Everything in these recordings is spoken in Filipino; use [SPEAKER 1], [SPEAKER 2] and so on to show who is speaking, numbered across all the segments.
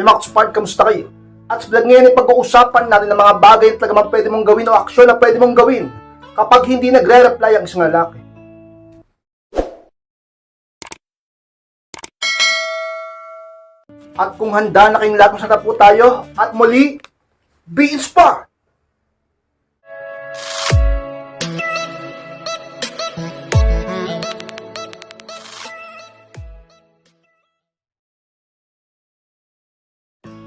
[SPEAKER 1] Hey mga Spark, kamusta kayo? At sa vlog ngayon ay pag-uusapan natin ng mga bagay na talaga pwede mong gawin o aksyon na pwede mong gawin kapag hindi nagre-reply ang isang lalaki. At kung handa na kayong lahat, masarap po tayo. At muli, be inspired!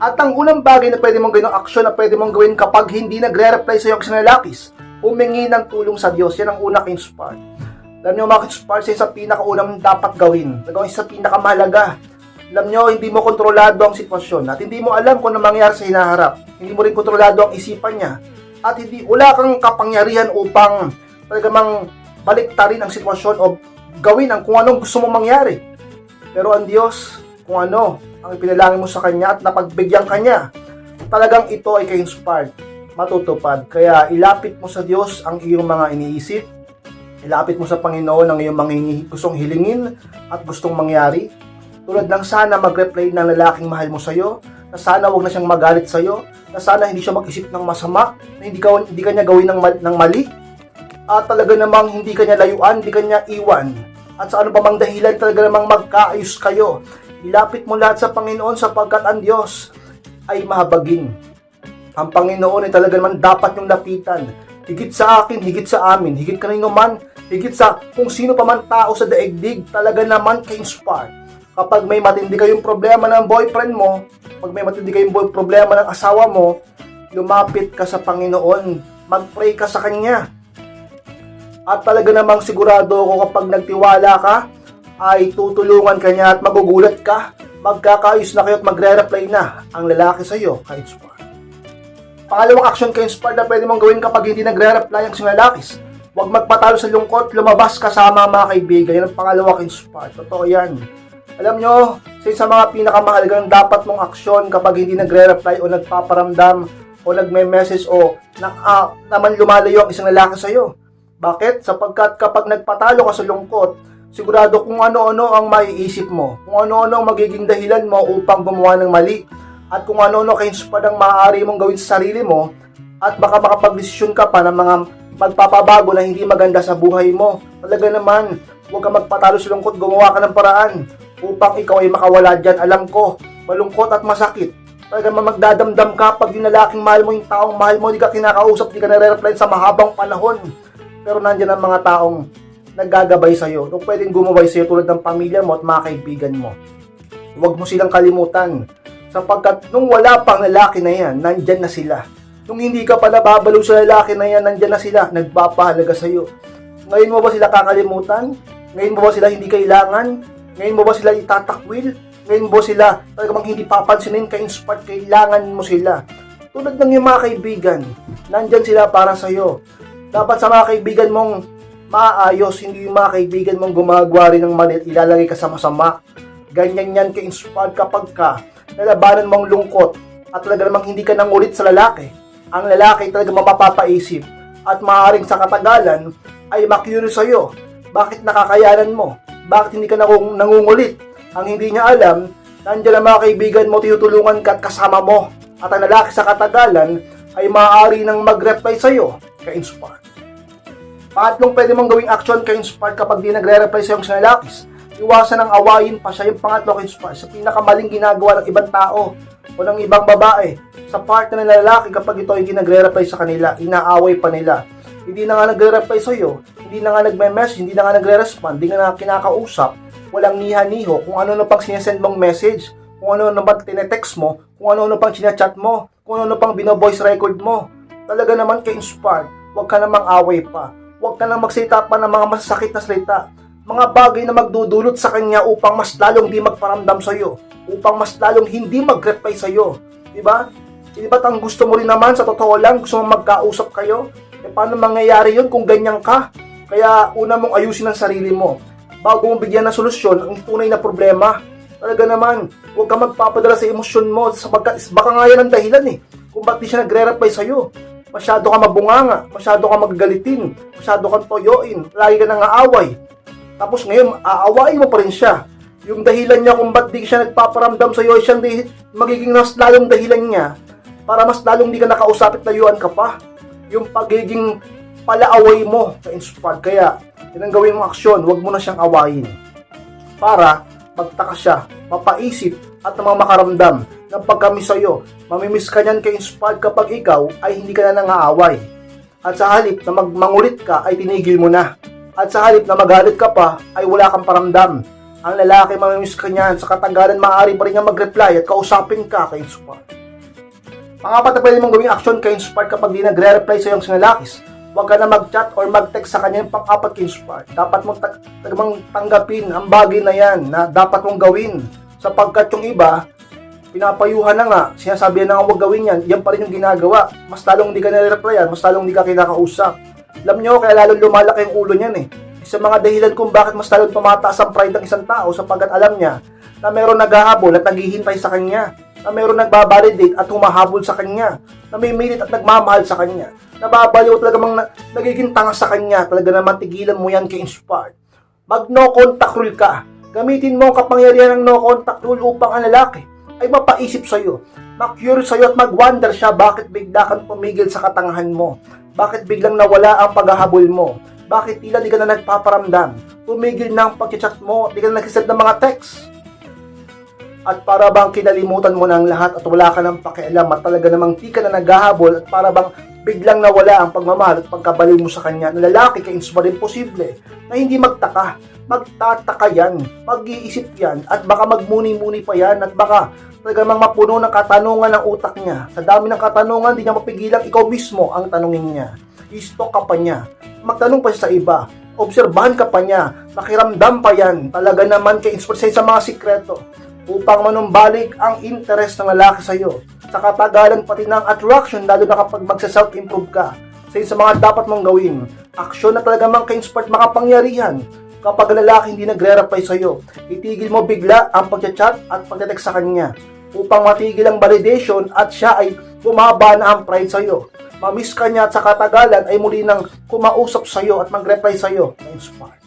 [SPEAKER 1] At ang unang bagay na pwede mong gawin, aksyon na pwede mong gawin kapag hindi nagre-reply sa iyo ang isang lalakis, humingi ng tulong sa Diyos. Yan ang una kinspart. Alam nyo mga kinspart, sa pinakaunang dapat gawin. Nagawin sa pinakamahalaga. Alam nyo, hindi mo kontrolado ang sitwasyon at hindi mo alam kung ano mangyari sa hinaharap. Hindi mo rin kontrolado ang isipan niya. At hindi, wala kang kapangyarihan upang talagang baliktarin ang sitwasyon o gawin ang kung anong gusto mong mangyari. Pero ang Diyos, kung ano, ang ipinalangin mo sa Kanya at napagbigyan Kanya, talagang ito ay ka-inspired, matutupad. Kaya ilapit mo sa Diyos ang iyong mga iniisip, ilapit mo sa Panginoon ang iyong mga gustong hilingin at gustong mangyari. Tulad ng sana mag-reply ng lalaking mahal mo sa'yo, na sana wag na siyang magalit sa'yo, na sana hindi siya mag-isip ng masama, na hindi, ka, hindi kanya gawin ng, mal- ng mali, at talaga namang hindi kanya layuan, hindi kanya iwan. At sa ano pa mang dahilan talaga namang magkaayos kayo. Ilapit mo lahat sa Panginoon sapagkat ang Diyos ay mahabagin. Ang Panginoon ay talaga naman dapat yung lapitan. Higit sa akin, higit sa amin, higit kanino man, higit sa kung sino pa man tao sa daigdig, talaga naman ka-inspire. Kapag may matindi kayong problema ng boyfriend mo, pag may matindi kayong problema ng asawa mo, lumapit ka sa Panginoon, mag-pray ka sa Kanya. At talaga namang sigurado ako kapag nagtiwala ka, ay tutulungan ka niya at magugulat ka, magkakaayos na kayo at magre-reply na ang lalaki sa iyo, ka-inspire. Pangalawang action ka-inspire na pwede mong gawin kapag hindi nagre-reply ang isang lalakis. Huwag magpatalo sa lungkot, lumabas kasama ang mga kaibigan. Yan ang pangalawa ka-inspire. Totoo yan. Alam nyo, sa sa mga pinakamahalagang dapat mong aksyon kapag hindi nagre-reply o nagpaparamdam o nagme-message o na, ah, naman lumalayo ang isang lalaki sa iyo. Bakit? Sapagkat kapag nagpatalo ka sa lungkot, sigurado kung ano-ano ang maiisip mo, kung ano-ano ang magiging dahilan mo upang gumawa ng mali, at kung ano-ano ka-inspired ang maaari mong gawin sa sarili mo, at baka makapag-desisyon ka pa ng mga magpapabago na hindi maganda sa buhay mo. Talaga naman, huwag ka magpatalo sa lungkot, gumawa ka ng paraan upang ikaw ay makawala dyan. Alam ko, malungkot at masakit. Talaga magdadamdam ka pag yung lalaking mahal mo, yung taong mahal mo, hindi ka kinakausap, hindi ka nare-reply sa mahabang panahon. Pero nandiyan ang mga taong naggagabay sa'yo. Nung pwedeng gumabay sa'yo tulad ng pamilya mo at mga kaibigan mo. Huwag mo silang kalimutan. Sapagkat nung wala pang lalaki na yan, nandyan na sila. Nung hindi ka pa nababalo sa lalaki na yan, nandyan na sila, nagpapahalaga sa'yo. Ngayon mo ba sila kakalimutan? Ngayon mo ba sila hindi kailangan? Ngayon mo ba sila itatakwil? Ngayon mo sila talagang hindi papansinin, ka-inspired, kailangan mo sila? Tulad ng yung mga kaibigan, nandyan sila para sa'yo. Dapat sa mga kaibigan mong maayos, hindi yung mga kaibigan mong gumagawa rin ng mali at ilalagay ka sa masama. Ganyan yan ka-inspired kapag ka nalabanan mong lungkot at talaga namang hindi ka nangulit sa lalaki. Ang lalaki talaga mapapaisip at maaaring sa katagalan ay makurious sa'yo. Bakit nakakayanan mo? Bakit hindi ka nangung- nangungulit? Ang hindi niya alam, nandiyan ang mga kaibigan mo, tinutulungan ka at kasama mo. At ang lalaki sa katagalan ay maaari nang mag-reply sa'yo, ka-inspire. Pangatlong pwede mong gawing action ka-inspire kapag di nagre-reply sa'yo ang isang lalakis. Iwasan ng awayin pa siya yung pangatlo ka-inspire sa pinakamaling ginagawa ng ibang tao o ng ibang babae. Sa part na lalaki kapag ito ay di nagre-reply sa kanila, inaaway pa nila. Hindi na nga nagre-reply sa'yo, hindi na nga nagme-message, hindi na nga nagre-respond, hindi nga na kinakausap, walang niha-niho kung ano na pang sinesend mong message, kung ano na pang tinetext mo, kung ano na pang sinachat mo, kung ano na pang bino-voice record mo. Talaga naman ka-inspired, huwag ka namang away pa. Huwag ka nang magsalita pa ng mga masasakit na salita. Mga bagay na magdudulot sa kanya upang mas lalong di magparamdam sa'yo. Upang mas lalong hindi mag-reply sa'yo. Diba? Di ba't ang gusto mo rin naman, sa totoo lang, gusto mo magkausap kayo? E paano mangyayari yun kung ganyan ka? Kaya una mong ayusin ang sarili mo. Bago mo bigyan ng solusyon ang tunay na problema. Talaga naman, huwag ka magpapadala sa emosyon mo sapagkat baka nga yan ang dahilan eh. Kung ba't di siya nagre-reply sa'yo. Masyado ka mabunganga, masyado ka magagalitin, masyado kang toyoin, lagi ka nang aaway. Tapos ngayon, aawain mo pa rin siya. yung dahilan niya kung ba't di siya nagpaparamdam sa iyo di- magiging mas lalong dahilan niya para mas lalong di ka nakausapit layuan ka pa. Yung pagiging palaaway mo sa inspired. Kaya, yun ang gawin mong aksyon, huwag mo na siyang awayin. Para magtaka siya, mapaisip at makaramdam ng pagkami sa iyo. Mamimiss ka niyan kay inspired kapag ikaw ay hindi ka na nangaaway. At sa halip na magmangulit ka ay tinigil mo na. At sa halip na magalit ka pa ay wala kang paramdam. Ang lalaki mamimiss ka niyan sa katagalan maaari pa rin niya mag-reply at kausapin ka kay inspired. Pangapat na pwede mong gawing aksyon kay inspired kapag di nagre-reply sa iyong sinalakis. Huwag ka na mag-chat or mag-text sa kanya yung pang-apat kay inspired. Dapat mong tag- tanggapin ang bagay na yan na dapat mong gawin. Sapagkat yung iba, pinapayuhan na nga, sinasabi na nga huwag gawin yan, yan pa rin yung ginagawa. Mas talong di ka nare-replyan, mas talong di ka kinakausap. Alam nyo, kaya lalo lumalaki yung ulo niyan eh. Isa mga dahilan kung bakit mas talong tumataas ang pride ng isang tao sapagkat alam niya na meron naghahabol at naghihintay sa kanya, na meron nagbabalidate at humahabol sa kanya, na may minute at nagmamahal sa kanya, nababaliw talaga mang na, nagiging tanga sa kanya, talaga naman tigilan mo yan kay inspired. Mag no contact rule ka. Gamitin mo ang kapangyarihan ng no contact rule upang ang lalaki ay mapaisip sa iyo, ma-curious sa iyo at mag-wonder siya bakit bigla kang pumigil sa katangahan mo. Bakit biglang nawala ang paghahabol mo? Bakit tila di ka na nagpaparamdam? Tumigil na ang pag-chat mo, di ka na nag-send ng mga text. At para bang kinalimutan mo na ang lahat at wala ka ng pakialam at talaga namang di ka na naghahabol at para bang biglang nawala ang pagmamahal at pagkabaliw mo sa kanya na lalaki kay Insma rin posible na hindi magtaka, magtataka yan, mag-iisip yan at baka magmuni-muni pa yan at baka talaga namang mapuno ng katanungan ng utak niya. Sa dami ng katanungan, di niya mapigilan ikaw mismo ang tanungin niya. I-stalk ka pa niya. Magtanong pa siya sa iba. Obserbahan ka pa niya. Makiramdam pa yan. Talaga naman kay inspiration sa mga sikreto upang manumbalik ang interest ng lalaki sa iyo. Sa katagalan pati ng attraction, lalo na kapag magsa-self-improve ka. Sa isa sa mga dapat mong gawin, aksyon na talaga mang ka-inspired makapangyarihan. Kapag ang lalaki hindi nagre-reply sa iyo, itigil mo bigla ang pagchat at pagtetext sa kanya upang matigil ang validation at siya ay bumaba na ang pride sa iyo. Mamiss ka niya at sa katagalan ay muli nang kumausap sa iyo at mag-reply sa iyo na inspired.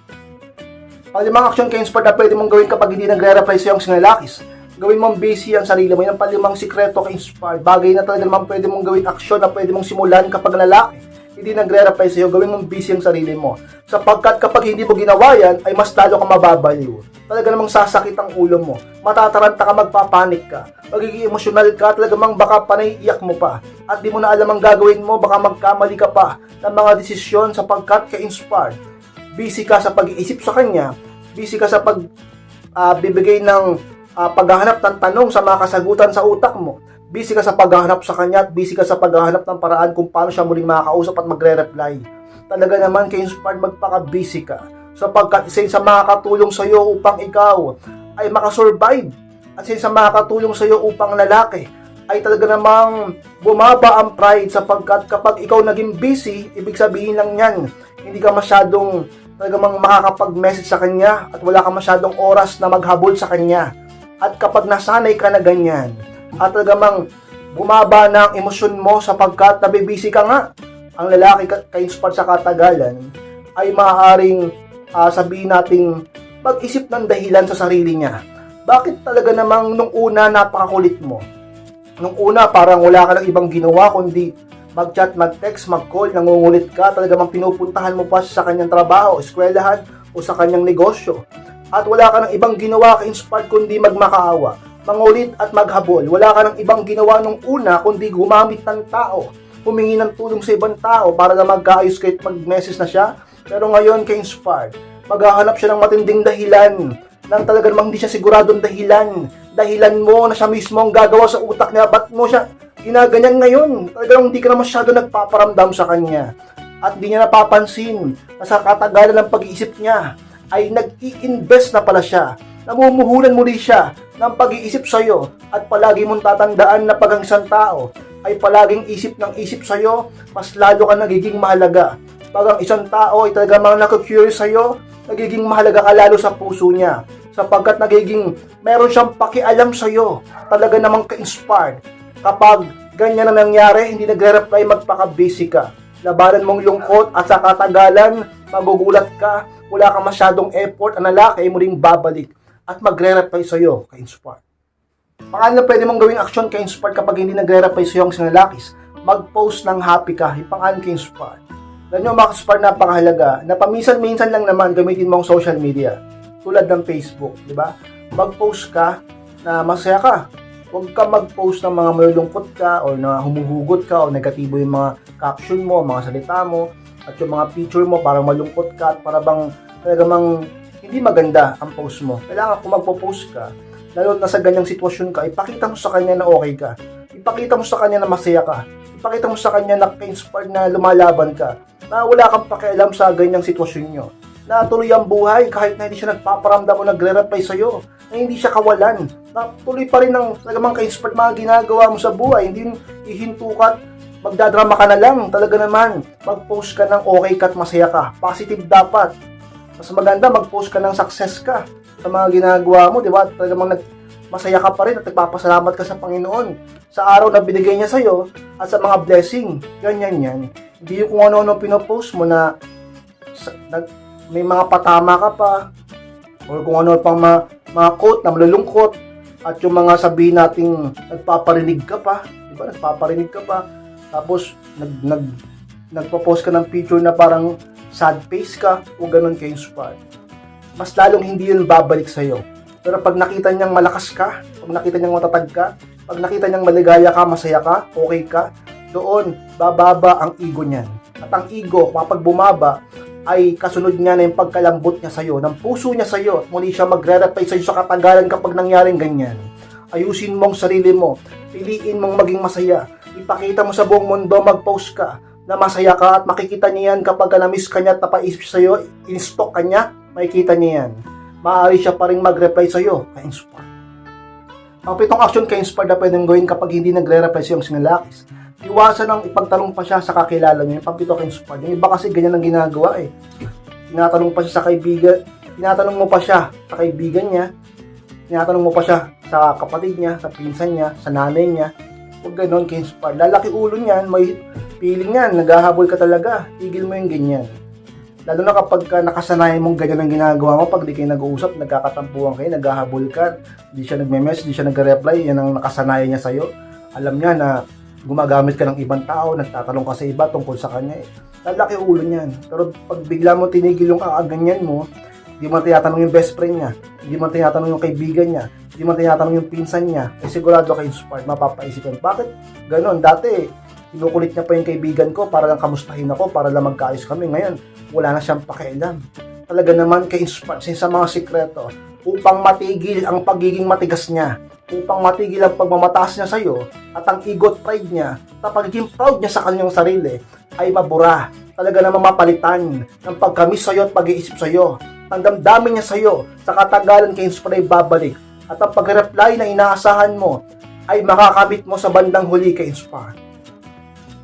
[SPEAKER 1] Palimang action kay inspired na pwede mong gawin kapag hindi nagre-reply sa iyong sinalakis. Gawin mong busy ang sarili mo. Yan ang palimang sikreto kay inspired. Bagay na talaga naman pwede mong gawin action na pwede mong simulan kapag lalaki. Hindi nagre-reply sa iyo, gawin mong busy ang sarili mo. Sapagkat kapag hindi mo ginawa yan, ay mas lalo ka mababaliw. Talaga namang sasakit ang ulo mo. Matataranta ka, magpapanik ka. Magiging emosyonal ka, talaga mang baka panay mo pa. At di mo na alam ang gagawin mo, baka magkamali ka pa ng mga desisyon sapagkat ka-inspired busy ka sa pag-iisip sa kanya, busy ka sa pag ah, bibigay ng ah, paghahanap ng tanong sa mga kasagutan sa utak mo, busy ka sa paghahanap sa kanya at busy ka sa paghahanap ng paraan kung paano siya muling makakausap at magre-reply. Talaga naman kay inspired magpaka-busy ka sapagkat isa sa makakatulong sa iyo upang ikaw ay makasurvive at isa sa makakatulong sa iyo upang lalaki ay talaga namang bumaba ang pride sapagkat kapag ikaw naging busy, ibig sabihin lang yan, hindi ka masyadong talagang makakapag-message sa kanya at wala ka masyadong oras na maghabol sa kanya. At kapag nasanay ka na ganyan, at talagang bumaba na ang emosyon mo sapagkat nabibisi ka nga, ang lalaki ka- ka-inspired sa katagalan ay maaaring ah, sabihin nating pag-isip ng dahilan sa sarili niya. Bakit talaga namang nung una napakakulit mo? Nung una parang wala ka ng ibang ginawa kundi mag-chat, mag-text, mag-call, nangungulit ka, talaga mang pinupuntahan mo pa sa kanyang trabaho, eskwelahan, o sa kanyang negosyo. At wala ka ng ibang ginawa ka-inspired kundi magmakaawa, mangulit at maghabol. Wala ka ng ibang ginawa nung una kundi gumamit ng tao, humingi ng tulong sa ibang tao para na magkaayos kahit mag-message na siya. Pero ngayon ka-inspired, maghahanap siya ng matinding dahilan nang talaga namang hindi siya siguradong dahilan. Dahilan mo na siya mismo ang gagawa sa utak niya. Ba't mo siya ginaganyan ngayon? Talagang hindi ka na masyado nagpaparamdam sa kanya. At di niya napapansin na sa katagalan ng pag-iisip niya ay nag-i-invest na pala siya. Namumuhulan muli siya ng pag-iisip sa iyo at palagi mong tatandaan na pag ang isang tao ay palaging isip ng isip sa iyo, mas lalo ka nagiging mahalaga. Pag ang isang tao ay talaga mga nakakurious sa iyo, nagiging mahalaga ka lalo sa puso niya sapagkat nagiging meron siyang pakialam sa iyo. Talaga namang ka-inspired. Kapag ganyan na nangyari, hindi nagre-reply, magpaka-busy ka. Labanan mong lungkot at sa katagalan, magugulat ka, wala kang masyadong effort, ang lalaki ay muling babalik. At magre-reply sa'yo kay Inspire. Paano pwede mong gawing aksyon kay Inspire kapag hindi nagre-reply sa'yo ang sinalakis? Mag-post ng happy ka, ipangalan kay Inspire. Alam nyo mga Inspire, napakahalaga na paminsan-minsan lang naman gamitin mo ang social media tulad ng Facebook, di ba? Mag-post ka na masaya ka. Huwag ka mag-post ng mga malulungkot ka o na humuhugot ka o negatibo yung mga caption mo, mga salita mo, at yung mga picture mo parang malungkot ka at para bang talaga mang hindi maganda ang post mo. Kailangan kung magpo-post ka, lalo na sa ganyang sitwasyon ka, ipakita mo sa kanya na okay ka. Ipakita mo sa kanya na masaya ka. Ipakita mo sa kanya na inspired na lumalaban ka. Na wala kang pakialam sa ganyang sitwasyon nyo. Na tuloy ang buhay kahit na hindi siya nagpaparamdam o nagre-reply sa'yo. Na hindi siya kawalan. Na tuloy pa rin ang talagang ka-inspired mga ginagawa mo sa buhay. Hindi ihinto ka at magdadrama ka na lang. Talaga naman, mag-post ka ng okay ka at masaya ka. Positive dapat. Mas maganda mag-post ka ng success ka sa mga ginagawa mo, di ba? Talaga mang nag masaya ka pa rin at nagpapasalamat ka sa Panginoon sa araw na binigay niya sa'yo at sa mga blessing. Ganyan yan. Hindi yung kung ano-ano pinopost mo na, sa, nag, may mga patama ka pa or kung ano pang mga, mga quote na malulungkot at yung mga sabihin nating nagpaparinig ka pa, di ba? Nagpaparinig ka pa. Tapos nag nag nagpo-post ka ng picture na parang sad face ka o ganun ka inspired. Mas lalong hindi yun babalik sa iyo. Pero pag nakita niyang malakas ka, pag nakita niyang matatag ka, pag nakita niyang maligaya ka, masaya ka, okay ka, doon bababa ang ego niyan. At ang ego, kapag bumaba, ay kasunod niya na yung pagkalambot niya sa'yo, ng puso niya sa'yo, at muli siya magre-reply sa'yo sa katagalan kapag nangyaring ganyan. Ayusin mong sarili mo, piliin mong maging masaya, ipakita mo sa buong mundo, mag-post ka, na masaya ka at makikita niya yan kapag na-miss ka niya at napaisip sa'yo, in-stock ka niya, makikita niya yan. Maaari siya pa rin mag-reply sa'yo, ka-inspire. Ang pitong action ka-inspire na pwedeng gawin kapag hindi nagre-reply sa'yo ang sinalakis, iwasan ang ipagtanong pa siya sa kakilala niya, yung pampito ka-inspire. Yung iba kasi ganyan ang ginagawa eh. Tinatanong pa siya sa kaibigan, tinatanong mo pa siya sa kaibigan niya, tinatanong mo pa siya sa kapatid niya, sa pinsan niya, sa nanay niya, huwag ganon ka-inspire. Lalaki ulo niyan, may feeling yan, naghahabol ka talaga, tigil mo yung ganyan. Lalo na kapag ka nakasanayan mong ganyan ang ginagawa mo, pag di kayo nag-uusap, nagkakatampuhan kayo, naghahabol ka, di siya nagme-message, di siya nagre-reply, yan ang nakasanayan niya sa'yo. Alam niya na gumagamit ka ng ibang tao, nagtatanong ka sa iba tungkol sa kanya. Eh. Lalaki ulo niyan. Pero pag bigla mo tinigil yung kakaganyan mo, di mo tinatanong yung best friend niya, di mo tinatanong yung kaibigan niya, di mo tinatanong yung pinsan niya, eh sigurado ka inspired, mapapaisip yan. Bakit ganon? Dati, kinukulit niya pa yung kaibigan ko para lang kamustahin ako, para lang magkaayos kami. Ngayon, wala na siyang pakialam. Talaga naman ka-inspired siya sa mga sikreto upang matigil ang pagiging matigas niya, upang matigil ang pagmamataas niya sa iyo at ang ego pride niya ang pagiging proud niya sa kanyang sarili ay mabura. Talaga naman mapalitan ng pagkamis sa iyo at pag-iisip sa iyo. Ang damdamin niya sa iyo sa katagalan kay inspire babalik at ang pag-reply na inaasahan mo ay makakabit mo sa bandang huli kay inspire.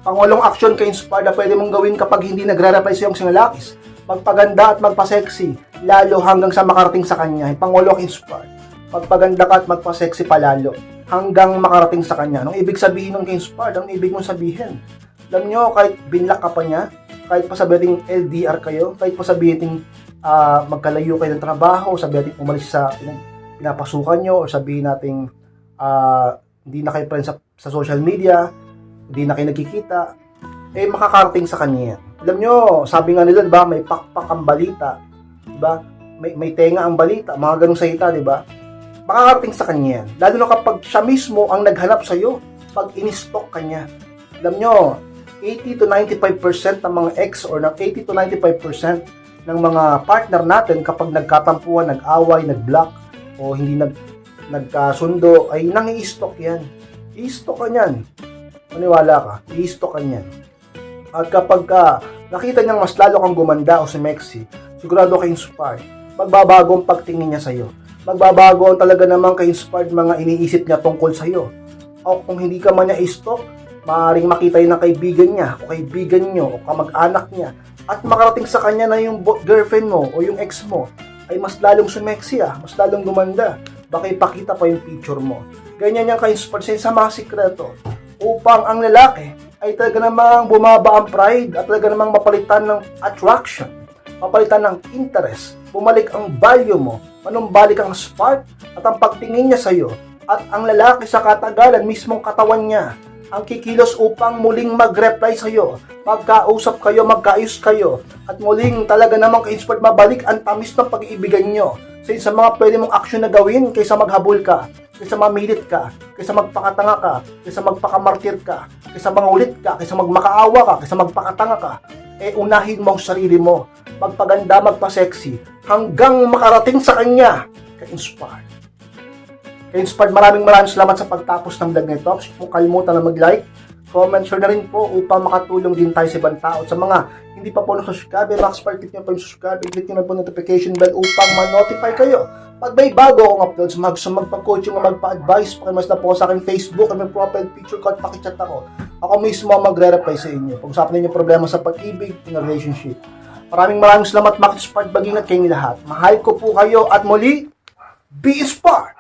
[SPEAKER 1] Pangulong action kay Inspire na pwede mong gawin kapag hindi nagre-reply sa iyong sinalakis. Magpaganda at magpa-sexy, lalo hanggang sa makarating sa kanya. Pangulo kay Inspire. Magpaganda ka at magpa-sexy palalo hanggang makarating sa kanya. Anong ibig sabihin ng kay Inspire? Anong ibig mong sabihin? Alam nyo, kahit binlock ka pa niya, kahit pa sabihin LDR kayo, kahit pa sabihin uh, magkalayo kayo ng trabaho, sabihin umalis sa pinapasukan nyo, o sabihin natin uh, hindi na kayo friends sa, sa social media, hindi na kayo nagkikita, eh makakarating sa kanya. Alam nyo, sabi nga nila, di ba, may pakpak ang balita, di ba? May, may tenga ang balita, mga ganong salita, di ba? Makakarating sa kanya yan. Lalo na kapag siya mismo ang naghanap sa iyo, pag in-stock kanya. Alam nyo, 80 to 95% ng mga ex or ng 80 to 95% ng mga partner natin kapag nagkatampuan, nag-away, nag-block, o hindi nag nagkasundo, ay nangi-stock yan. I-stock ka maniwala ka, i-stock niyan. At kapag ka nakita niyang mas lalo kang gumanda o si Mexi, sigurado ka inspired. Magbabago ang pagtingin niya sa'yo. Magbabago ang talaga naman ka-inspired mga iniisip niya tungkol sa'yo. O kung hindi ka man niya i-stock, maaaring makita yun ng kaibigan niya o kaibigan niyo o kamag-anak niya at makarating sa kanya na yung girlfriend mo o yung ex mo ay mas lalong sumexy ah, mas lalong gumanda. Baka ipakita pa yung picture mo. Ganyan yung ka-inspired sa mga sikreto upang ang lalaki ay talaga namang bumaba ang pride at talaga namang mapalitan ng attraction, mapalitan ng interest. Bumalik ang value mo, manumbalik ang spark at ang pagtingin niya sa'yo at ang lalaki sa katagalan mismong katawan niya ang kikilos upang muling mag-reply sa'yo, magkausap kayo, magkaayos kayo, at muling talaga namang ka-inspired mabalik ang tamis ng pag-iibigan nyo sa sa mga pwede mong action na gawin kaysa maghabol ka, kaysa mamilit ka, kaysa magpakatanga ka, kaysa magpakamartir ka, kaysa mangulit ka, kaysa magmakaawa ka, kaysa magpakatanga ka, eh unahin mo ang sarili mo, magpaganda, magpa-sexy, hanggang makarating sa kanya, ka-inspired. Ka-inspired, maraming maraming salamat sa pagtapos ng vlog. Huwag po kalimutan na mag-like, comment, share na rin po upang makatulong din tayo sa ibang tao. Sa mga hindi pa po na-subscribe, eh, Max click nyo po yung subscribe, click nyo na po notification bell upang ma-notify kayo. Pag may bago akong uploads, mag sa magpa-coaching o magpa-advise, pakimas na po sa aking Facebook, may profile picture ko at pakichat ako. Ako mismo ang magre-reply sa inyo. Pag-usapan ninyo problema sa pag-ibig, in a relationship. Maraming maraming salamat, Max Inspired, baging at kayong lahat. Mahal ko po kayo at muli, be inspired!